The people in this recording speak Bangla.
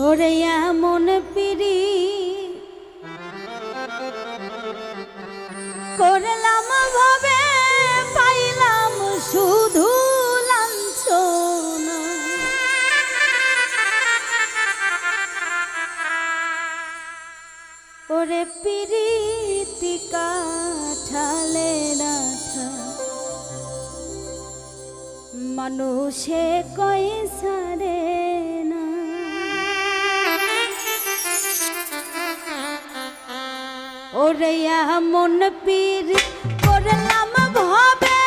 ওরে এমন পিড়ি। করলাম ভাবে পাইলাম শুধু ওরে পিরিতি কাঠালে মানুষে কই ওরে মন পীর করলাম ভাবে।